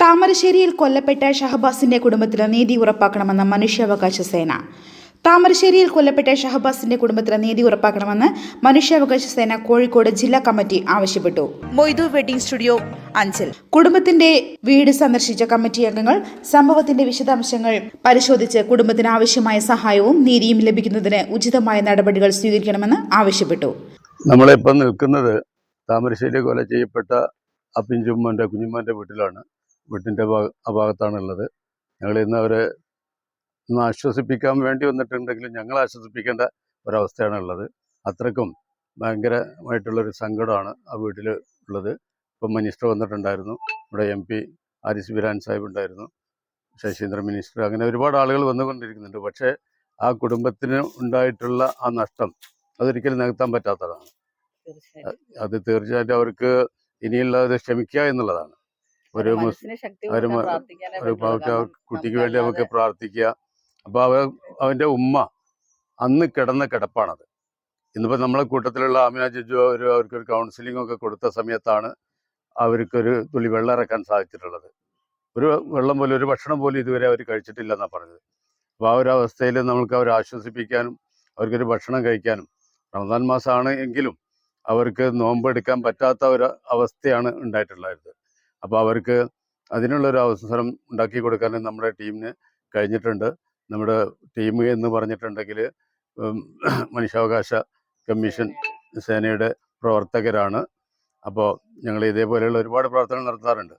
താമരശ്ശേരിയിൽ കൊല്ലപ്പെട്ട ഷഹബാസിന്റെ കുടുംബത്തിന് നീതി ഉറപ്പാക്കണമെന്ന് മനുഷ്യാവകാശ സേന. താമരശ്ശേരിയിൽ കൊല്ലപ്പെട്ട ഷഹബാസിന്റെ കുടുംബത്തിന് നീതി ഉറപ്പാക്കണമെന്ന് മനുഷ്യാവകാശ സേന കോഴിക്കോട് ജില്ലാ കമ്മിറ്റി ആവശ്യപ്പെട്ടു. Moidu wedding studio Anchal. കുടുംബത്തിന്റെ വീട് സന്ദർശിച്ച കമ്മിറ്റി അംഗങ്ങൾ സംഭവത്തിന്റെ വിശദാംശങ്ങൾ പരിശോധിച്ച് കുടുംബത്തിന് ആവശ്യമായ സഹായവും നീതിയും ലഭിക്കുന്നതിന് ഉചിതമായ നടപടികൾ സ്വീകരിക്കണമെന്ന് ആവശ്യപ്പെട്ടു. നമ്മളിപ്പം നിൽക്കുന്നത് താമരശ്ശേരി കൊല ചെയ്യപ്പെട്ട ആ പിഞ്ചുമ്മന്റെ കുഞ്ഞുമ്മന്റെ വീട്ടിലാണ്. വീട്ടിന്റെ ഭാഗ ആ ഭാഗത്താണുള്ളത്. ഞങ്ങൾ ഇന്ന് അവരെ ഒന്ന് ആശ്വസിപ്പിക്കാൻ വേണ്ടി വന്നിട്ടുണ്ടെങ്കിലും ഞങ്ങൾ ആശ്വസിപ്പിക്കേണ്ട ഒരവസ്ഥയാണ് ഉള്ളത് അത്രക്കും ഭയങ്കരമായിട്ടുള്ളൊരു സങ്കടമാണ് ആ വീട്ടിൽ ഉള്ളത്. ഇപ്പം മിനിസ്റ്റർ വന്നിട്ടുണ്ടായിരുന്നു. ഇവിടെ എം പി ആരിസ് ബിരാൻ സാഹിബ് ഉണ്ടായിരുന്നു. ശശീന്ദ്ര മിനിസ്റ്റർ. അങ്ങനെ ഒരുപാട് ആളുകൾ വന്നുകൊണ്ടിരിക്കുന്നുണ്ട്. പക്ഷേ ആ കുടുംബത്തിന് ഉണ്ടായിട്ടുള്ള ആ നഷ്ടം അതൊരിക്കലും നികത്താൻ പറ്റാത്തതാണ്. അത് തീർച്ചയായിട്ടും അവർക്ക് ഇനിയുള്ളത് ക്ഷമിക്കുക എന്നുള്ളതാണ്. ഒരു ഒരു കുട്ടിക്ക് വേണ്ടി നമുക്ക് പ്രാർത്ഥിക്കുക അപ്പോൾ അവ അവന്റെ ഉമ്മ അന്ന് കിടന്ന കിടപ്പാണത്. ഇന്നിപ്പോൾ നമ്മളെ കൂട്ടത്തിലുള്ള ആമിന ജിജു ഒരു അവർക്കൊരു കൗൺസിലിംഗ് ഒക്കെ കൊടുത്ത സമയത്താണ് അവർക്കൊരു തുള്ളി വെള്ളം ഇറക്കാൻ സാധിച്ചിട്ടുള്ളത്. ഒരു വെള്ളം പോലും ഒരു ഭക്ഷണം പോലും ഇതുവരെ അവർ കഴിച്ചിട്ടില്ല എന്നാണ് പറഞ്ഞത്. അപ്പോൾ ആ ഒരു അവസ്ഥയിൽ നമുക്ക് അവരെ ആശ്വസിപ്പിക്കാനും അവർക്കൊരു ഭക്ഷണം കഴിക്കാനും റമദാൻ മാസമാണ് എങ്കിലും അവർക്ക് നോമ്പെടുക്കാൻ പറ്റാത്ത ഒരു അവസ്ഥയാണ് ഉണ്ടായിട്ടുള്ളത്. അപ്പോൾ അവർക്ക് അതിനുള്ളൊരു അവസരം ഉണ്ടാക്കി കൊടുക്കാനും നമ്മുടെ ടീമിന് കഴിഞ്ഞിട്ടുണ്ട്. നമ്മുടെ ടീം എന്ന് പറഞ്ഞിട്ടുണ്ടെങ്കിൽ മനുഷ്യാവകാശ കമ്മീഷൻ സേനയുടെ പ്രവർത്തകരാണ്. അപ്പോൾ ഞങ്ങൾ ഇതേപോലെയുള്ള ഒരുപാട് പ്രവർത്തനങ്ങൾ നടത്താറുണ്ട്.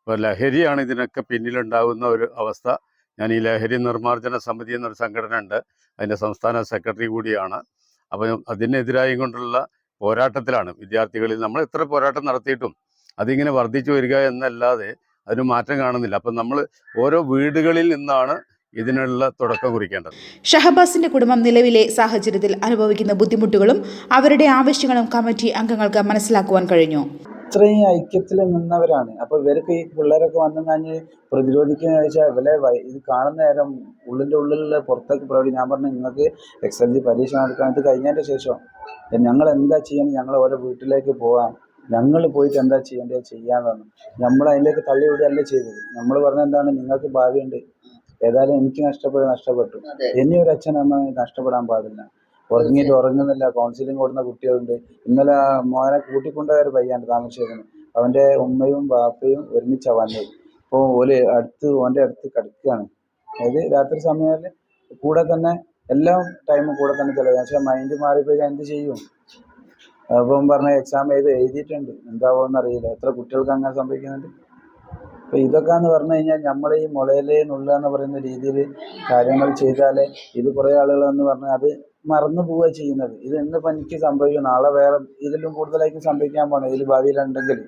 അപ്പോൾ ലഹരിയാണ് ഇതിനൊക്കെ പിന്നിലുണ്ടാകുന്ന ഒരു അവസ്ഥ. ഞാൻ ഈ ലഹരി നിർമ്മാർജന സമിതി എന്നൊരു സംഘടന ഉണ്ട്. അതിന്റെ സംസ്ഥാന സെക്രട്ടറി കൂടിയാണ്. അപ്പോൾ അതിനെതിരായി കൊണ്ടുള്ള പോരാട്ടത്തിലാണ്. വിദ്യാർത്ഥികളിൽ നമ്മൾ എത്ര പോരാട്ടം നടത്തിയിട്ടും അതിങ്ങനെ വർദ്ധിച്ചു വരിക എന്നല്ലാതെ അതിന് മാറ്റം കാണുന്നില്ല. അപ്പം നമ്മൾ ഓരോ വീടുകളിൽ നിന്നാണ് ഇതിനുള്ള തുടക്കം കുറിക്കേണ്ടത്. ഷഹബാസിന്റെ കുടുംബം നിലവിലെ സാഹചര്യത്തിൽ അനുഭവിക്കുന്ന ബുദ്ധിമുട്ടുകളും അവരുടെ ആവശ്യങ്ങളും കമ്മിറ്റി അംഗങ്ങൾക്ക് മനസ്സിലാക്കുവാൻ കഴിഞ്ഞു. ഇത്രയും ഐക്യത്തിൽ നിന്നവരാണ്. അപ്പൊ ഇവർക്ക് ഈ പിള്ളേരൊക്കെ വന്നു കഴിഞ്ഞ് പ്രതിരോധിക്കുന്ന വെച്ചാൽ ഇവരെ ഇത് കാണുന്ന നേരം ഉള്ളിന്റെ ഉള്ളിലുള്ള പുറത്തേക്ക് പ്രകടി ഞാൻ പറഞ്ഞു നിങ്ങൾക്ക് എക്സ് എൽ ജി പരീക്ഷ നടക്കാൻ ഇത് കഴിഞ്ഞതിന്റെ ശേഷം ഞങ്ങൾ എന്താ ചെയ്യണം? ഞങ്ങൾ ഓരോ വീട്ടിലേക്ക് പോകാം ഞങ്ങൾ പോയിട്ട് എന്താ ചെയ്യേണ്ടത് ചെയ്യാന്ന് നമ്മൾ അതിലേക്ക് തള്ളി വിടുകയല്ല ചെയ്തത്. നമ്മൾ പറഞ്ഞ എന്താണ്? നിങ്ങൾക്ക് ഭാവിയുണ്ട്. ഏതായാലും എനിക്ക് നഷ്ടപ്പെട്ടു നഷ്ടപ്പെട്ടു. ഇനി ഒരു അച്ഛൻ അമ്മ നഷ്ടപ്പെടാൻ പാടില്ല. ഉറങ്ങിയിട്ട് ഉറങ്ങുന്നില്ല. കൗൺസിലിംഗ് കൊടുക്കുന്ന കുട്ടികളുണ്ട്. ഇന്നലെ മോനെ കൂട്ടിക്കൊണ്ടുപോയ ഒരു പയ്യാണ് താമസിച്ചിരുന്നത്. അവന്റെ ഉമ്മയും ബാപ്പയും ഒരുമിച്ചാണ് വന്നത്. അപ്പോൾ ഓൽ അടുത്ത് ഓന്റെ അടുത്ത് കിടക്കുകയാണ്. അതായത് രാത്രി സമയങ്ങളിൽ കൂടെ തന്നെ എല്ലാം ടൈമും കൂടെ തന്നെ ചിലവ് പക്ഷേ മൈൻഡ് മാറിപ്പോയി എന്ത് ചെയ്യും? അപ്പം പറഞ്ഞ എക്സാം എഴുതി എഴുതിയിട്ടുണ്ട്. എന്താവോന്ന് അറിയില്ല. എത്ര കുട്ടികൾക്ക് അങ്ങനെ സംഭവിക്കുന്നുണ്ട്. അപ്പോൾ ഇതൊക്കെ എന്ന് പറഞ്ഞു കഴിഞ്ഞാൽ നമ്മൾ ഈ മുളയിലേ നുള്ളുക എന്ന് പറയുന്ന രീതിയിൽ കാര്യങ്ങൾ ചെയ്താലേ ഇത് കുറേ ആളുകൾ എന്ന് പറഞ്ഞാൽ അത് മറന്നു പോവുക ചെയ്യുന്നത്. ഇത് ഇന്നിപ്പോൾ പനിക്ക് സംഭവിക്കും. നാളെ വേറെ ഇതിലും കൂടുതലായിട്ട് സംഭവിക്കാൻ പോകണം ഇതിൽ ഭാവിയിലുണ്ടെങ്കിൽ.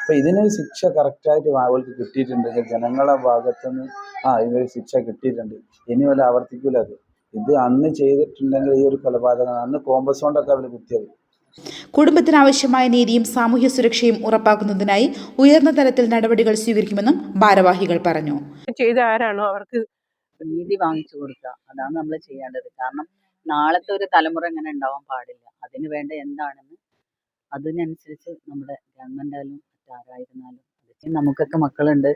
അപ്പോൾ ഇതിനൊരു ശിക്ഷ കറക്റ്റായിട്ട് അവർക്ക് കിട്ടിയിട്ടുണ്ടെങ്കിൽ ജനങ്ങളെ ഭാഗത്തുനിന്ന് ആ ഇതിനൊരു ശിക്ഷ കിട്ടിയിട്ടുണ്ട്. ഇനി വല്ല ആവർത്തിക്കൂല അത്. ഇത് അന്ന് ചെയ്തിട്ടുണ്ടെങ്കിൽ ഈ ഒരു കൊലപാതകം അന്ന് കോമ്പസ് കൊണ്ടൊക്കെ അവർ കുത്തിയത്. കുടുംബത്തിന് ആവശ്യമായ നീതിയും സാമൂഹ്യ സുരക്ഷയും ഉറപ്പാക്കുന്നതിനായി ഉയർന്ന തലത്തിൽ നടപടികൾ സ്വീകരിക്കുമെന്നും ഭാരവാഹികൾ പറഞ്ഞു. ചെയ്ത ആരാണോ അവർക്ക് നീതി വാങ്ങിച്ചു കൊടുക്കുക. അതാണ് നമ്മൾ ചെയ്യേണ്ടത്. കാരണം നാളത്തെ ഒരു തലമുറ ഇങ്ങനെ ഉണ്ടാവാൻ പാടില്ല. അതിന് വേണ്ട എന്താണെന്ന് അതിനനുസരിച്ച് നമ്മുടെ ഗവൺമെന്റ് ആയാലും മറ്റാരായിരുന്നാലും നമുക്കൊക്കെ മക്കളുണ്ട്.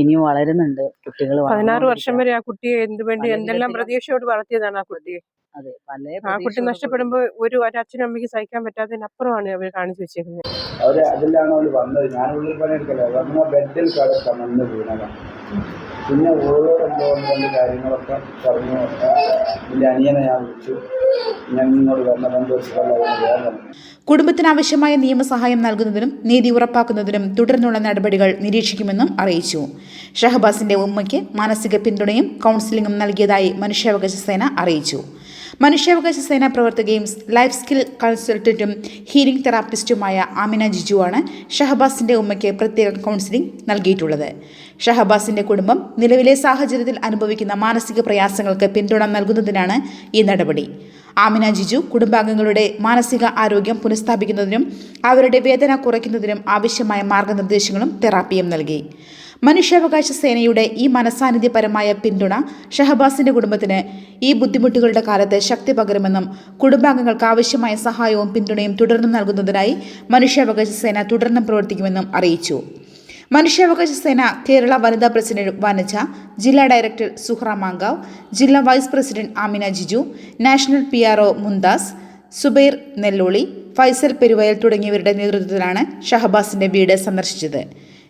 ഇനിയും വളരുന്നുണ്ട്. കുട്ടികൾ പതിനാറ് വർഷം വരെ ആ കുട്ടിയെ എന്ത് വേണ്ടി എന്തെല്ലാം പ്രതീക്ഷയോട് വളർത്തിയതാണ് ആ കുട്ടിയെ? അതെ. പല ആ കുട്ടി നഷ്ടപ്പെടുമ്പോ നഷ്ടപ്പെടുമ്പോൾ ഒരു ഒരച്ഛനും അമ്മയ്ക്ക് സഹിക്കാൻ പറ്റാത്തതിനപ്പുറമാണ് അവർ കാണിച്ചു വെച്ചേക്കുന്നത്. അവർ അതിലാണ് അവർ വന്നത്. ഞാൻ ഉള്ളിൽ പണിയെടുക്കല വന്ന ബെഡിൽ കിടക്ക വീണതാണ് പിന്നെ ഓരോ രണ്ട് കാര്യങ്ങളൊക്കെ പറഞ്ഞു എന്റെ അനിയനെ ഞാൻ വിളിച്ചു. ഞാൻ ഇങ്ങോട്ട് വന്ന രണ്ട് ദിവസം കുടുംബത്തിന് ആവശ്യമായ നിയമസഹായം നൽകുന്നതിനും നീതി ഉറപ്പാക്കുന്നതിനും തുടർന്നുള്ള നടപടികൾ നിരീക്ഷിക്കുമെന്നും അറിയിച്ചു. ഷഹബാസിന്റെ ഉമ്മയ്ക്ക് മാനസിക പിന്തുണയും കൗൺസിലിംഗും നൽകിയതായി മനുഷ്യാവകാശ സേന അറിയിച്ചു. മനുഷ്യാവകാശ സേനാ പ്രവർത്തകയും ലൈഫ് സ്കിൽ കൺസൾട്ടന്റും ഹീലിംഗ് തെറാപ്പിസ്റ്റുമായ ആമിന ജിജുവാണ് ഷഹബാസിന്റെ ഉമ്മയ്ക്ക് പ്രത്യേക കൗൺസിലിംഗ് നൽകിയിട്ടുള്ളത്. ഷഹബാസിന്റെ കുടുംബം നിലവിലെ സാഹചര്യത്തിൽ അനുഭവിക്കുന്ന മാനസിക പ്രയാസങ്ങൾക്ക് പിന്തുണ നൽകുന്നതിനാണ് ഈ നടപടി. ആമിന ജിജു കുടുംബാംഗങ്ങളുടെ മാനസിക ആരോഗ്യം പുനഃസ്ഥാപിക്കുന്നതിനും അവരുടെ വേദന കുറയ്ക്കുന്നതിനും ആവശ്യമായ മാർഗനിർദ്ദേശങ്ങളും തെറാപ്പിയും നൽകി. മനുഷ്യാവകാശ സേനയുടെ ഈ മനസാന്നിധ്യപരമായ പിന്തുണ ഷഹബാസിന്റെ കുടുംബത്തിന് ഈ ബുദ്ധിമുട്ടുകളുടെ കാലത്ത് ശക്തി പകരുമെന്നും കുടുംബാംഗങ്ങൾക്ക് ആവശ്യമായ സഹായവും പിന്തുണയും തുടർന്നും നൽകുന്നതിനായി മനുഷ്യാവകാശ സേന തുടർന്നും പ്രവർത്തിക്കുമെന്നും അറിയിച്ചു. മനുഷ്യാവകാശ സേന കേരള വനിതാ പ്രസിഡന്റ് വനജ ജില്ലാ ഡയറക്ടർ സുഹ്ര മാങ്കാവ് ജില്ലാ vice president Amina Jiju national P R O Mumtaz Subair Nelloli Faisal Peruvayal തുടങ്ങിയവരുടെ നേതൃത്വത്തിലാണ് ഷഹബാസിന്റെ വീട് സന്ദർശിച്ചത്.